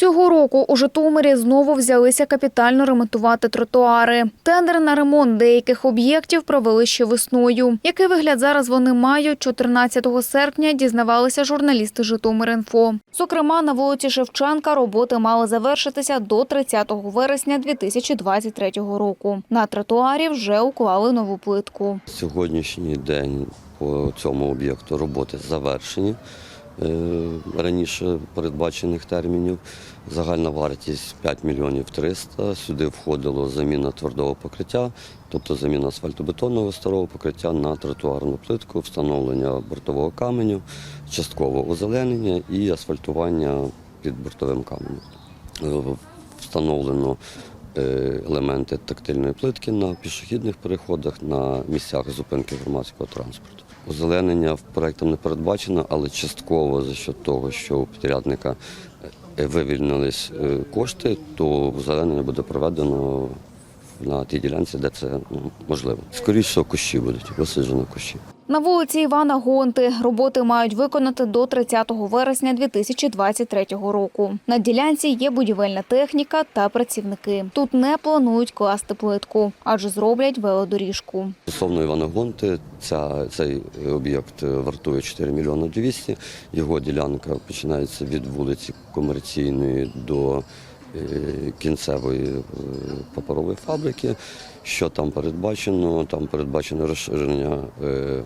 Цього року у Житомирі знову взялися капітально ремонтувати тротуари. Тендер на ремонт деяких об'єктів провели ще весною. Який вигляд зараз вони мають 14 серпня, дізнавалися журналісти Житомир.Інфо. Зокрема, на вулиці Шевченка роботи мали завершитися до 30 вересня 2023 року. На тротуарі вже уклали нову плитку. Сьогоднішній день по цьому об'єкту роботи завершені раніше передбачених термінів. Загальна вартість 5 мільйонів 300. Сюди входило заміна твердого покриття, тобто заміна асфальтобетонного старого покриття на тротуарну плитку, встановлення бортового каменю, частково озеленення і асфальтування під бортовим каменем. Е, Встановлено е, елементи тактильної плитки на пішохідних переходах, на місцях зупинки громадського транспорту. Озеленення проектом не передбачено, але частково за счет того, що у підрядника е, вивільнились е, кошти, то озеленення буде проведено на тій ділянці, де це ну, можливо. Скоріше кущі будуть, висаджено кущі. На вулиці Івана Гонти роботи мають виконати до 30 вересня 2023 року. На ділянці є будівельна техніка та працівники. Тут не планують класти плитку, адже зроблять велодоріжку. Стосовно Івана Гонти, ця, цей об'єкт вартує 4 мільйони 200. Його ділянка починається від вулиці Комерційної до кінцевої е, паперової фабрики. Що там передбачено? Там передбачено розширення е,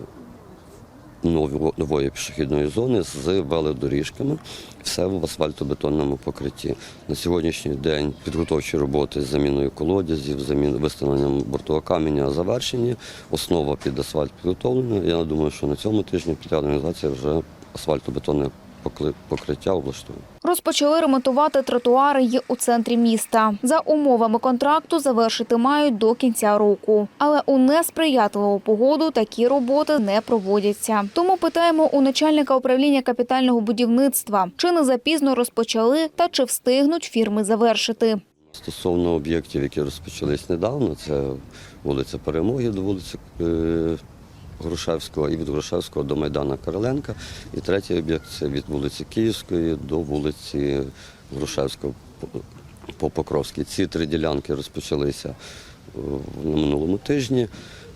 нової пішохідної зони з велодоріжками. Все в асфальтобетонному покритті. На сьогоднішній день підготовчі роботи з заміною колодязів, виставленням бортового каменя завершені. Основа під асфальт підготовлена. Я думаю, що на цьому тижні підрядна організація вже асфальтобетонне покриття облаштує. Розпочали ремонтувати тротуари й у центрі міста. За умовами контракту завершити мають до кінця року. Але у несприятливу погоду такі роботи не проводяться. Тому питаємо у начальника управління капітального будівництва, чи не запізно розпочали та чи встигнуть фірми завершити. Стосовно об'єктів, які розпочались недавно, це вулиця Перемоги до вулиці е, Грушевського і від Грушевського до Майдана Короленка. І третій об'єкт це від вулиці Київської до вулиці Грушевського по- по Покровській. Ці три ділянки розпочалися е, на минулому тижні.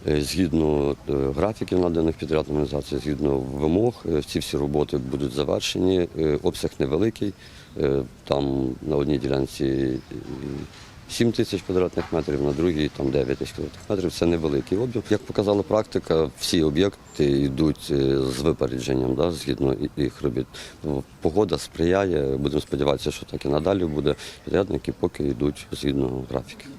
Е, Згідно е, графіків наданих підрядною організацією, згідно вимог, ці всі роботи будуть завершені. Обсяг невеликий. Там на одній ділянці 7 тисяч квадратних метрів, на другій там 9 тисяч квадратних метрів. Це невеликий об'єм. Як показала практика, всі об'єкти йдуть е, з випередженням, да, згідно їх робіт. Погода сприяє. Будемо сподіватися, що так і надалі буде. Підрядники поки йдуть згідно графіків.